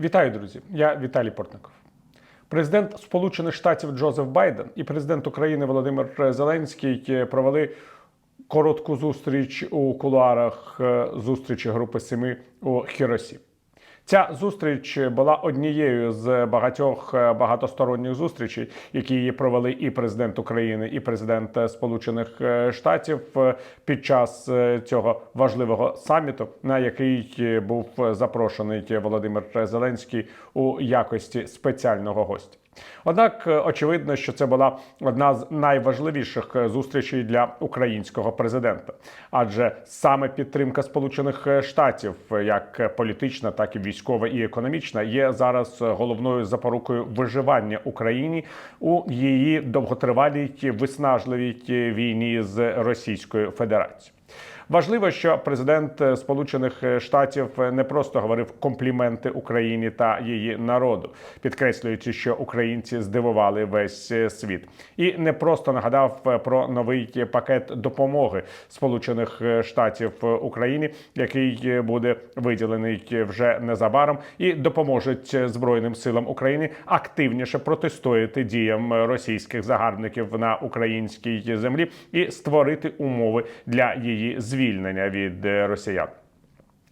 Вітаю, друзі! Я Віталій Портников. Президент Сполучених Штатів Джозеф Байден і президент України Володимир Зеленський провели коротку зустріч у кулуарах е, зустрічі Групи Семи у Хіросі. Ця зустріч була однією з багатьох е, багатосторонніх зустрічей, які провели і президент України, і президент е, Сполучених е, Штатів під час цього важливого саміту, на який був запрошений Володимир Зеленський у якості спеціального гостя. Однак е, очевидно, що це була одна з найважливіших е, зустрічей для українського президента, адже саме підтримка Сполучених е, Штатів, як політична, так і військова і економічна, є зараз головною запорукою виживання Україні у її довготривалій виснажливій війні з Російською Федерацією. Важливо, що президент е, Сполучених Штатів е, не просто говорив компліменти Україні та її народу, підкреслюючи, що українці здивували весь е, світ, і не просто нагадав е, про новий пакет допомоги Сполучених Штатів е, Україні, який е, буде виділений вже незабаром, і допоможе Збройним силам України активніше протистояти діям російських загарбників на українській землі і створити умови для її звільнення від е, росіян.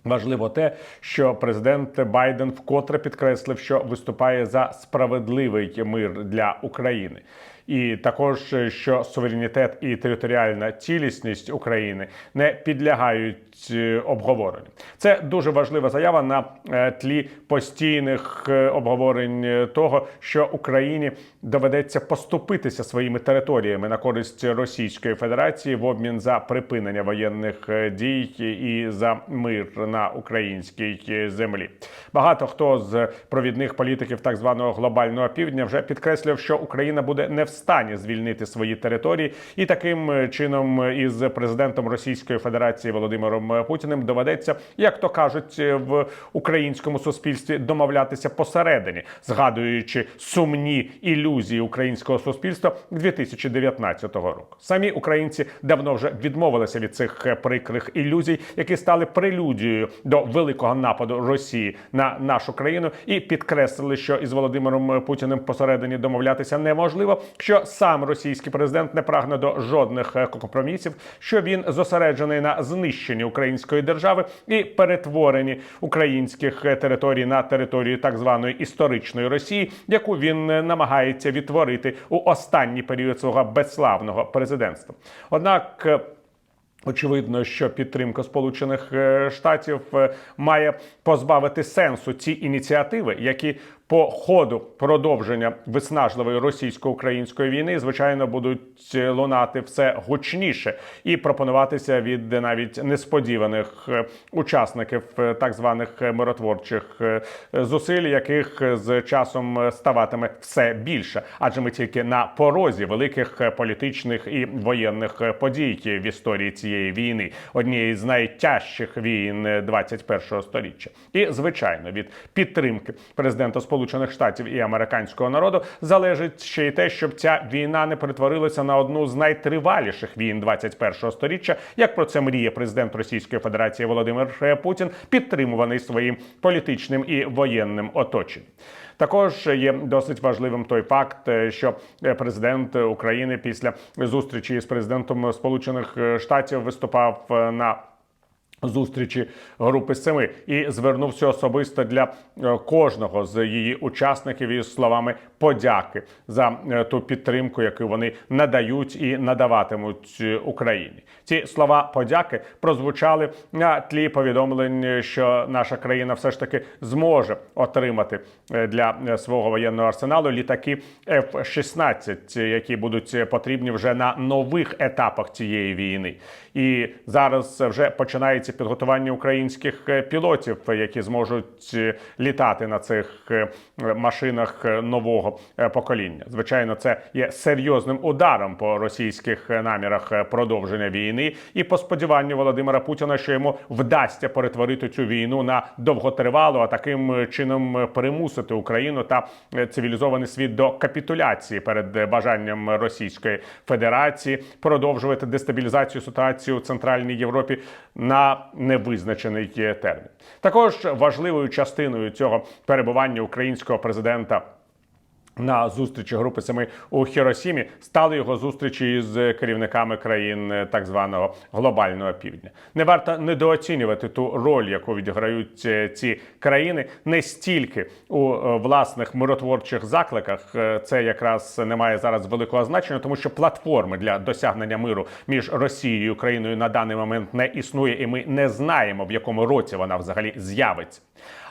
Важливо те, що президент Байден вкотре підкреслив, що виступає за справедливий мир для України. І також що суверенітет і територіальна цілісність України не підлягають е, обговоренню. Це дуже важлива заява на е, тлі постійних е, обговорень е, того, що Україні доведеться поступитися своїми територіями на користь Російської Федерації в обмін за припинення воєнних е, дій і за мир на українській е, землі. Багато хто з провідних політиків так званого глобального півдня вже підкреслив, що Україна буде не в стані звільнити свої території, і таким е, чином е, із президентом Російської Федерації Володимиром е, Путіним доведеться, як то кажуть, в українському суспільстві домовлятися посередині, згадуючи сумні ілюзії українського суспільства 2019 року. Самі українці давно вже відмовилися від цих прикрих ілюзій, які стали прелюдією до великого нападу Росії на нашу країну, і підкреслили, що із Володимиром Путіним посередині домовлятися неможливо. Що сам російський президент не прагне до жодних е, компромісів, що він зосереджений на знищенні української держави і перетворенні українських е, територій на територію так званої історичної Росії, яку він е, намагається відтворити у останній період свого безславного президентства. Однак. Очевидно, що підтримка Сполучених Штатів має позбавити сенсу ці ініціативи, які по ходу продовження виснажливої російсько-української війни, звичайно, будуть лунати все гучніше і пропонуватися від навіть несподіваних е, учасників е, так званих е, миротворчих зусиль, яких з часом ставатиме все більше, адже ми тільки на порозі великих політичних і воєнних подій в історії цієї війни, однієї з найтяжчих війн е, 21-го століття. І звичайно, від підтримки президента Сполучених Штатів і американського народу залежить ще й те, щоб ця війна не перетворилася на одну з найтриваліших війн 21-го століття, як про це мріє президент Російської Федерації Володимир Путін, підтримуваний своїм політичним і воєнним оточенням. Також є досить важливим той факт, е, що е, президент України після зустрічі з президентом Сполучених е, Штатів виступав на Зустрічі групи семи і звернувся особисто для е, кожного з її учасників із словами подяки за е, ту підтримку, яку вони надають і надаватимуть е, Україні. Ці слова подяки прозвучали на тлі повідомлень, що наша країна все ж таки зможе отримати для свого воєнного арсеналу літаки F-16, які будуть потрібні вже на нових етапах цієї війни. І зараз вже починається підготування українських е, пілотів, які зможуть е, літати на цих е, машинах нового покоління. Звичайно, це є серйозним ударом по російських намірах продовження війни і по сподіванню Володимира Путіна, що йому вдасться перетворити цю війну на довготривалу, а таким чином примусити Україну та цивілізований світ до капітуляції перед бажанням Російської Федерації продовжувати дестабілізацію ситуації у Центральній Європі на на невизначений термін. Також важливою частиною цього перебування українського президента. На зустрічі групи семи у Хіросімі стали його зустрічі з керівниками країн е, так званого глобального півдня. Не варто недооцінювати ту роль, яку відіграють е, ці країни, не стільки у е, власних миротворчих закликах. Це якраз не має зараз великого значення, тому що платформи для досягнення миру між Росією і Україною на даний момент не існує, і ми не знаємо в якому році вона взагалі з'явиться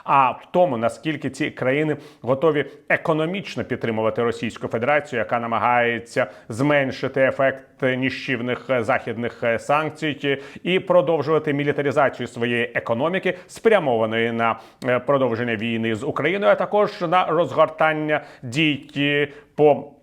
а в тому, наскільки ці країни готові економічно підтримувати Російську Федерацію, яка намагається зменшити ефект ніщівних е, західних е, санкцій і продовжувати мілітаризацію своєї економіки, спрямованої на е, продовження війни з Україною, а також на розгортання дій по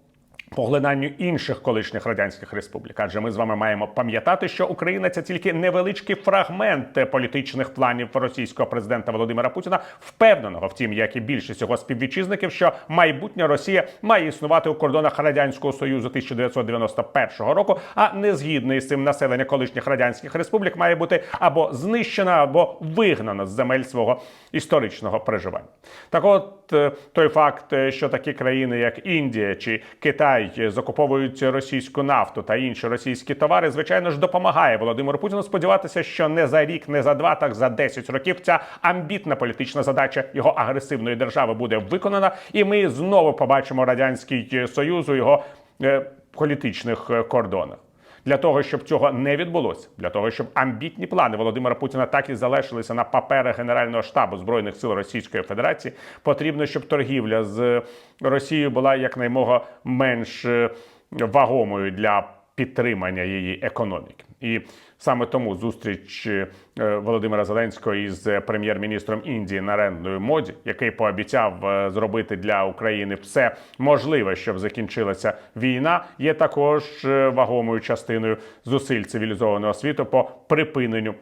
поглинанню інших колишніх радянських республік. Адже ми з вами маємо пам'ятати, що Україна це тільки невеличкий фрагмент політичних планів російського президента Володимира Путіна, впевненого, втім, як і більшість його співвітчизників, що майбутня Росія має існувати у кордонах радянського союзу 1991 року. А не згідний з цим населення колишніх радянських республік має бути або знищена, або вигнана з земель свого історичного проживання. Так, от е, той факт, е, що такі країни, як Індія чи Китай, е, закуповують російську нафту та інші російські товари, звичайно ж допомагає Володимиру Путіну сподіватися, що не за рік, не за два, так за 10 років ця амбітна політична задача його агресивної держави буде виконана, і ми знову побачимо радянський союз у його е, політичних е, кордонах. Для того щоб цього не відбулося, для того щоб амбітні плани Володимира Путіна так і залишилися на паперах Генерального штабу збройних сил Російської Федерації, потрібно, щоб торгівля з Росією була якнаймога менш е, вагомою для підтримання її економіки. І саме тому зустріч е, Володимира Зеленського із прем'єр-міністром Індії Нарендою Моді, який пообіцяв е, зробити для України все можливе, щоб закінчилася війна, є також е, вагомою частиною зусиль цивілізованого світу по припиненню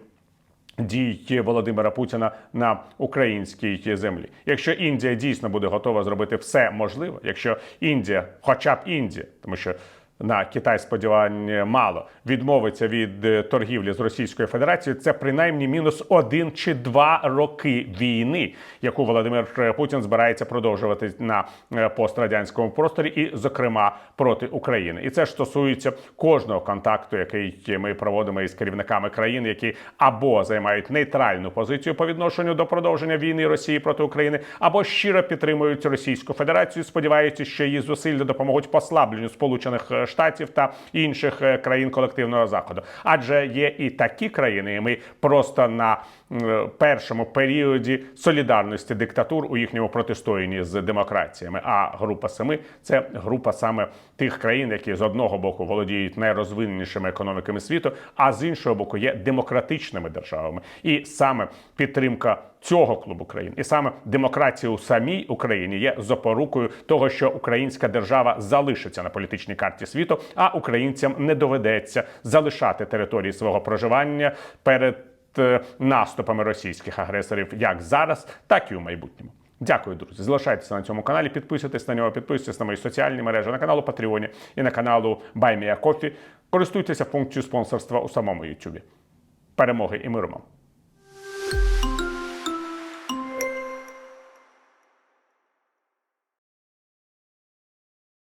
дій Володимира Путіна на українській землі. Якщо Індія дійсно буде готова зробити все можливе, якщо Індія, хоча б Індія, тому що на Китай сподівань мало. Відмовиться від е, торгівлі з Російською Федерацією, це принаймні мінус один чи два роки війни, яку Володимир Путін збирається продовжувати на е, пострадянському просторі, і, зокрема, проти України. І це ж стосується кожного контакту, який ми проводимо із керівниками країн, які або займають нейтральну позицію по відношенню до продовження війни Росії проти України, або щиро підтримують Російську Федерацію, сподіваючись, що її зусилля допоможуть послабленню Сполучених Штатів та інших е, країн колективного заходу. Адже є і такі країни, і ми просто на першому періоді солідарності диктатур у їхньому протистоянні з демократіями. А група семи це група саме тих країн, які з одного боку володіють найрозвиненішими економіками світу, а з іншого боку є демократичними державами. І саме підтримка цього клубу країн, і саме демократія у самій Україні є запорукою того, що українська держава залишиться на політичній карті світу, а українцям не доведеться залишати території свого проживання перед е, наступами російських агресорів, як зараз, так і у майбутньому. Дякую, друзі. Залишайтеся на цьому каналі, підписуйтесь на нього, підписуйтесь на мої соціальні мережі, на каналу Патреоні і на каналу BuyMeACoffee. Користуйтеся функцією спонсорства у самому Ютубі. Перемоги і миру вам!